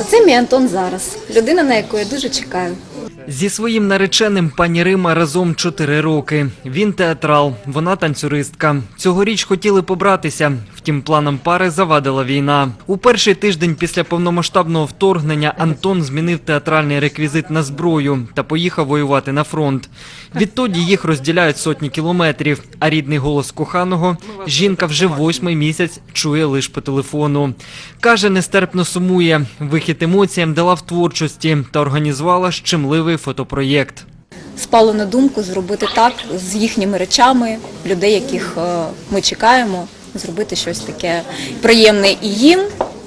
Оце мій Антон зараз, людина, на яку я дуже чекаю. Зі своїм нареченим пані Рима разом 4 роки. Він театрал, вона танцюристка. Цьогоріч хотіли побратися, втім планам пари завадила війна. У перший тиждень після повномасштабного вторгнення Антон змінив театральний реквізит на зброю та поїхав воювати на фронт. Відтоді їх розділяють сотні кілометрів, а рідний голос коханого жінка вже восьмий місяць чує лише по телефону. Каже, нестерпно сумує. Вихід емоціям дала в творчості та організувала щемливий фотопроєкт. Спало на думку зробити так з їхніми речами, людей, яких е, ми чекаємо, зробити щось таке приємне і їм,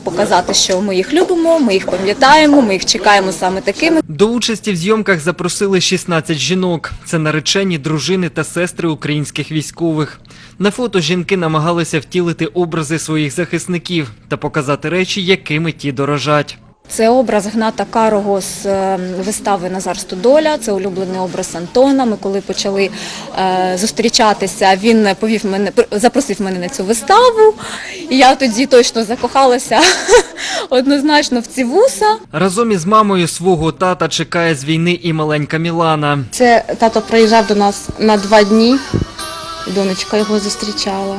показати, що ми їх любимо, ми їх пам'ятаємо, ми їх чекаємо саме такими. До участі в зйомках запросили 16 жінок. Це наречені, дружини та сестри українських військових. На фото жінки намагалися втілити образи своїх захисників та показати речі, якими ті дорожать. Це образ Гната Карого з е, вистави Назар Стодоля. Це улюблений образ Антона. Ми коли почали е, зустрічатися, він повів мене, запросив мене на цю виставу. І я тоді точно закохалася однозначно в ці вуса. Разом із мамою свого тата чекає з війни і маленька Мілана. Це тато приїжджав до нас на два дні. Донечка його зустрічала.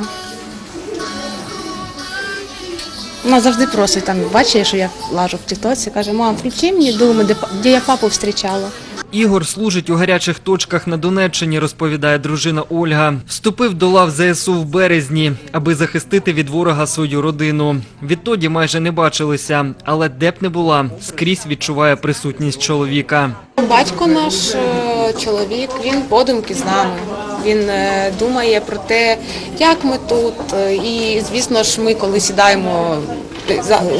Вона завжди просить там, бачить, що я лажу в тіктоці, каже, мам, включи мені думаю, де, де я папу зустрічала. Ігор служить у гарячих точках на Донеччині, розповідає дружина Ольга. Вступив до лав ЗСУ в березні, аби захистити від ворога свою родину. Відтоді майже не бачилися, але де б не була, скрізь відчуває присутність чоловіка. Батько наш е, чоловік, він подумки з нами. Він е, думає про те, як ми тут. е, І, звісно ж, ми, коли сідаємо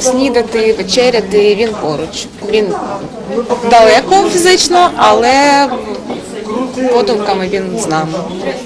снідати, вечеряти, він поруч. Він далеко фізично, але подумками він з нами.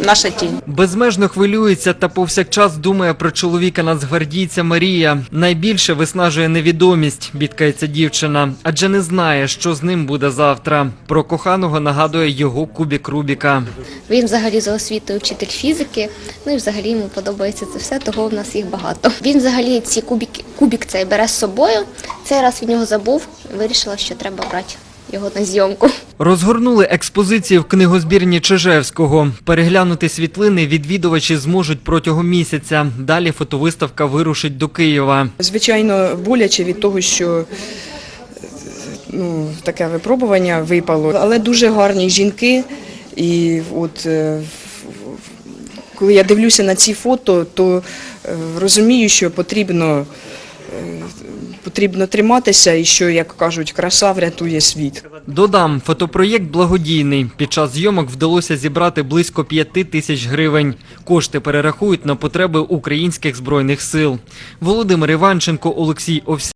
Наша тінь. Безмежно хвилюється та повсякчас думає про чоловіка нацгвардійця Марія. Найбільше виснажує невідомість, бідкається дівчина, адже не знає, що з ним буде завтра. Про коханого нагадує його кубік Рубіка. Він взагалі за освітою вчитель фізики. Ну і взагалі йому подобається це все, того в нас їх багато. Він взагалі ці кубики, кубик цей бере з собою. Цей раз від нього забув. Вирішила, що треба брати його на зйомку. Розгорнули експозицію в книгозбірні Чижевського. Переглянути світлини відвідувачі зможуть протягом місяця. Далі фотовиставка вирушить до Києва. Звичайно, боляче від того, що ну, таке випробування випало, але дуже гарні жінки. І от е, коли я дивлюся на ці фото, то е, розумію, що потрібно, потрібно триматися і що, як кажуть, краса врятує світ. Додам, фотопроєкт благодійний. Під час зйомок вдалося зібрати близько п'яти тисяч гривень. Кошти перерахують на потреби українських збройних сил. Володимир Іванченко, Олексій Овсян.